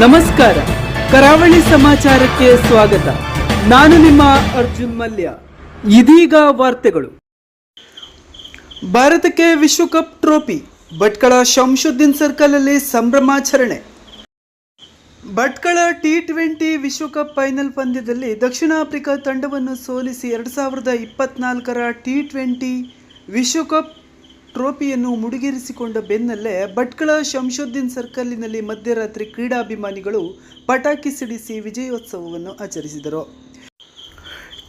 ನಮಸ್ಕಾರ. ಕರಾವಳಿ ಸಮಾಚಾರಕ್ಕೆ ಸ್ವಾಗತ. ನಾನು ನಿಮ್ಮ ಅರ್ಜುನ್ ಮಲ್ಯ. ಇದೀಗ ವಾರ್ತೆಗಳು. ಭಾರತಕ್ಕೆ ವಿಶ್ವಕಪ್ ಟ್ರೋಫಿ. ಭಟ್ಕಳ ಶಂಶುದ್ದೀನ್ ಸರ್ಕಲ್ ಅಲ್ಲಿ ಸಂಭ್ರಮಾಚರಣೆ. ಭಟ್ಕಳ ಟಿ ಟ್ವೆಂಟಿ ವಿಶ್ವಕಪ್ ಫೈನಲ್ ಪಂದ್ಯದಲ್ಲಿ ದಕ್ಷಿಣ ಆಫ್ರಿಕಾ ತಂಡವನ್ನು ಸೋಲಿಸಿ ಎರಡು ಸಾವಿರದ ಇಪ್ಪತ್ನಾಲ್ಕರ ಟಿ ಟ್ವೆಂಟಿ ವಿಶ್ವಕಪ್ ಟ್ರೋಫಿಯನ್ನು ಮುಡಿಗೇರಿಸಿಕೊಂಡ ಬೆನ್ನಲ್ಲೇ ಭಟ್ಕಳ ಶಂಶುದ್ದೀನ್ ಸರ್ಕಲ್ನಲ್ಲಿ ಮಧ್ಯರಾತ್ರಿ ಕ್ರೀಡಾಭಿಮಾನಿಗಳು ಪಟಾಕಿ ಸಿಡಿಸಿ ವಿಜಯೋತ್ಸವವನ್ನು ಆಚರಿಸಿದರು.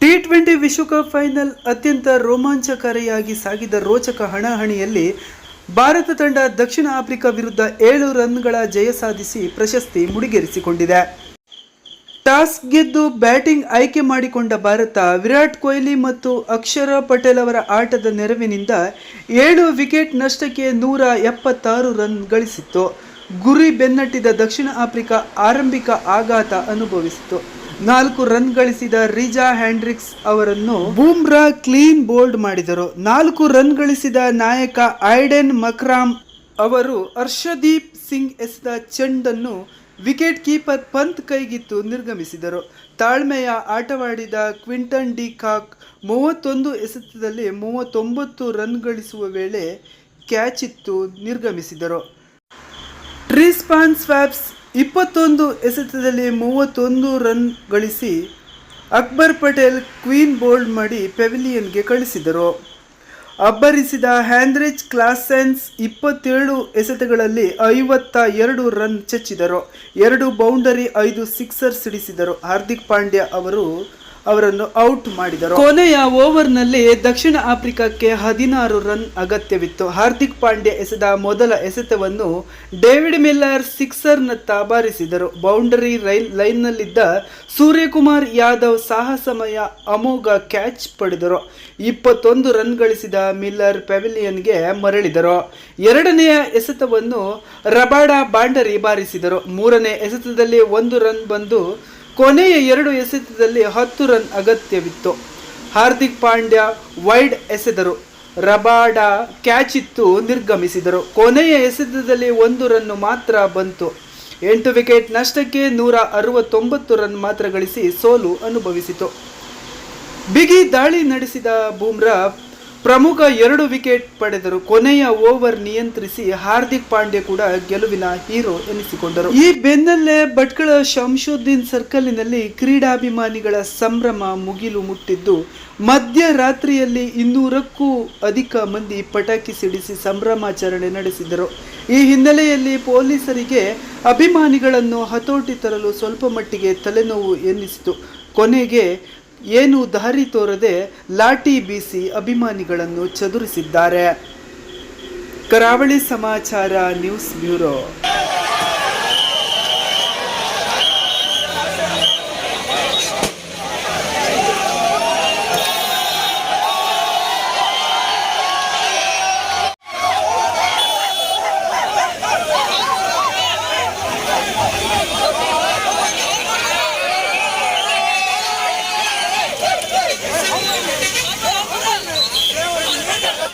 ಟಿ ಟ್ವೆಂಟಿ ವಿಶ್ವಕಪ್ ಫೈನಲ್ ಅತ್ಯಂತ ರೋಮಾಂಚಕಾರಿಯಾಗಿ ಸಾಗಿದ ರೋಚಕ ಹಣಾಹಣಿಯಲ್ಲಿ ಭಾರತ ತಂಡ ದಕ್ಷಿಣ ಆಫ್ರಿಕಾ ವಿರುದ್ಧ ಏಳು ರನ್ಗಳ ಜಯ ಸಾಧಿಸಿ ಪ್ರಶಸ್ತಿ ಮುಡಿಗೇರಿಸಿಕೊಂಡಿದೆ. ಟಾಸ್ ಗೆದ್ದು ಬ್ಯಾಟಿಂಗ್ ಆಯ್ಕೆ ಮಾಡಿಕೊಂಡ ಭಾರತ, ವಿರಾಟ್ ಕೊಹ್ಲಿ ಮತ್ತು ಅಕ್ಷರ ಪಟೇಲ್ ಅವರ ಆಟದ ನೆರವಿನಿಂದ ಏಳು ವಿಕೆಟ್ ನಷ್ಟಕ್ಕೆ ನೂರ ಎಪ್ಪತ್ತಾರು ರನ್ ಗಳಿಸಿತ್ತು. ಗುರಿ ಬೆನ್ನಟ್ಟಿದ ದಕ್ಷಿಣ ಆಫ್ರಿಕಾ ಆರಂಭಿಕ ಆಘಾತ ಅನುಭವಿಸಿತು. ನಾಲ್ಕು ರನ್ ಗಳಿಸಿದ ರಿಜಾ ಹ್ಯಾಂಡ್ರಿಕ್ಸ್ ಅವರನ್ನು ಬೂಮ್ರಾ ಕ್ಲೀನ್ ಬೋಲ್ಡ್ ಮಾಡಿದರು. ನಾಲ್ಕು ರನ್ ಗಳಿಸಿದ ನಾಯಕ ಐಡೆನ್ ಮಕ್ರಾಮ್ ಅವರು ಹರ್ಷದೀಪ್ ಸಿಂಗ್ ಎಸೆದ ಚೆಂಡನ್ನು ವಿಕೆಟ್ ಕೀಪರ್ ಪಂತ್ ಕೈಗಿತ್ತು ನಿರ್ಗಮಿಸಿದರು. ತಾಳ್ಮೆಯ ಆಟವಾಡಿದ ಕ್ವಿಂಟನ್ ಡಿ ಕಾಕ್ ಮೂವತ್ತೊಂದು ಎಸೆತದಲ್ಲಿ ಮೂವತ್ತೊಂಬತ್ತು ರನ್ ಗಳಿಸುವ ವೇಳೆ ಕ್ಯಾಚ್ ಇತ್ತು ನಿರ್ಗಮಿಸಿದರು. ಟ್ರಿಸ್ಪಾನ್ ಸ್ವಾಪ್ಸ್ ಇಪ್ಪತ್ತೊಂದು ಎಸೆತದಲ್ಲಿ ಮೂವತ್ತೊಂದು ರನ್ ಗಳಿಸಿ ಅಕ್ಬರ್ ಪಟೇಲ್ ಕ್ವೀನ್ ಬೋಲ್ಡ್ ಮಾಡಿ ಪೆವಿಲಿಯನ್ಗೆ ಕಳಿಸಿದರು. ಅಬ್ಬರಿಸಿದ ಹ್ಯಾಂಡ್ರಿಚ್ ಕ್ಲಾಸೆನ್ಸ್ ಇಪ್ಪತ್ತೇಳು ಎಸೆತಗಳಲ್ಲಿ ಐವತ್ತ ಎರಡು ರನ್ ಚಚ್ಚಿದರು. ಎರಡು ಬೌಂಡರಿ, ಐದು ಸಿಕ್ಸರ್ ಸಿಡಿಸಿದರು. ಹಾರ್ದಿಕ್ ಪಾಂಡ್ಯ ಅವರು ಅವರನ್ನು ಔಟ್ ಮಾಡಿದರು. ಕೊನೆಯ ಓವರ್ನಲ್ಲಿ ದಕ್ಷಿಣ ಆಫ್ರಿಕಾಕ್ಕೆ ಹದಿನಾರು ರನ್ ಅಗತ್ಯವಿತ್ತು. ಹಾರ್ದಿಕ್ ಪಾಂಡ್ಯ ಎಸೆದ ಮೊದಲ ಎಸೆತವನ್ನು ಡೇವಿಡ್ ಮಿಲ್ಲರ್ ಸಿಕ್ಸರ್ನತ್ತ ಬಾರಿಸಿದರು. ಬೌಂಡರಿ ರೈಲ್ ಲೈನ್ನಲ್ಲಿದ್ದ ಸೂರ್ಯಕುಮಾರ್ ಯಾದವ್ ಸಾಹಸಮಯ ಅಮೋಘ ಕ್ಯಾಚ್ ಪಡೆದರು. ಇಪ್ಪತ್ತೊಂದು ರನ್ ಗಳಿಸಿದ ಮಿಲ್ಲರ್ ಪೆವಿಲಿಯನ್ಗೆ ಮರಳಿದರು. ಎರಡನೆಯ ಎಸೆತವನ್ನು ರಬಾಡಾ ಬಾಂಡರಿ ಬಾರಿಸಿದರು. ಮೂರನೇ ಎಸೆತದಲ್ಲಿ ಒಂದು ರನ್ ಬಂದು ಕೊನೆಯ ಎರಡು ಎಸೆತದಲ್ಲಿ ಹತ್ತು ರನ್ ಅಗತ್ಯವಿತ್ತು. ಹಾರ್ದಿಕ್ ಪಾಂಡ್ಯ ವೈಡ್ ಎಸೆದರು. ರಬಾಡ ಕ್ಯಾಚ್ ಇತ್ತು ನಿರ್ಗಮಿಸಿದರು. ಕೊನೆಯ ಎಸೆತದಲ್ಲಿ ಒಂದು ರನ್ನು ಮಾತ್ರ ಬಂತು. ಎಂಟು ವಿಕೆಟ್ ನಷ್ಟಕ್ಕೆ ನೂರ ಅರವತ್ತೊಂಬತ್ತು ರನ್ ಮಾತ್ರ ಗಳಿಸಿ ಸೋಲು ಅನುಭವಿಸಿತು. ಬಿಗಿ ದಾಳಿ ನಡೆಸಿದ ಬೂಮ್ರಾ ಪ್ರಮುಖ ಎರಡು ವಿಕೆಟ್ ಪಡೆದರು ಕೊನೆಯ ಓವರ್ ನಿಯಂತ್ರಿಸಿ ಹಾರ್ದಿಕ್ ಪಾಂಡ್ಯ ಕೂಡ ಗೆಲುವಿನ ಹೀರೋ ಎನಿಸಿಕೊಂಡರು. ಈ ಬೆನ್ನಲ್ಲೇ ಭಟ್ಕಳ ಶಂಶುದ್ದೀನ್ ಸರ್ಕಲ್ನಲ್ಲಿ ಕ್ರೀಡಾಭಿಮಾನಿಗಳ ಸಂಭ್ರಮ ಮುಗಿಲು ಮುಟ್ಟಿದ್ದು ಮಧ್ಯರಾತ್ರಿಯಲ್ಲಿ ಇನ್ನೂರಕ್ಕೂ ಅಧಿಕ ಮಂದಿ ಪಟಾಕಿ ಸಿಡಿಸಿ ಸಂಭ್ರಮಾಚರಣೆ ನಡೆಸಿದರು. ಈ ಹಿನ್ನೆಲೆಯಲ್ಲಿ ಪೊಲೀಸರಿಗೆ ಅಭಿಮಾನಿಗಳನ್ನು ಹತೋಟಿ ತರಲು ಸ್ವಲ್ಪ ಮಟ್ಟಿಗೆ ತಲೆನೋವು ಎನ್ನಿಸಿತು ಕೊನೆಗೆ ಏನು ದಾರಿ ತೋರದೆ ಲಾಠಿ ಬೀಸಿ ಅಭಿಮಾನಿಗಳನ್ನು ಚದುರಿಸಿದ್ದಾರೆ. ಕರಾವಳಿ ಸಮಾಚಾರ ನ್ಯೂಸ್ ಬ್ಯೂರೋ.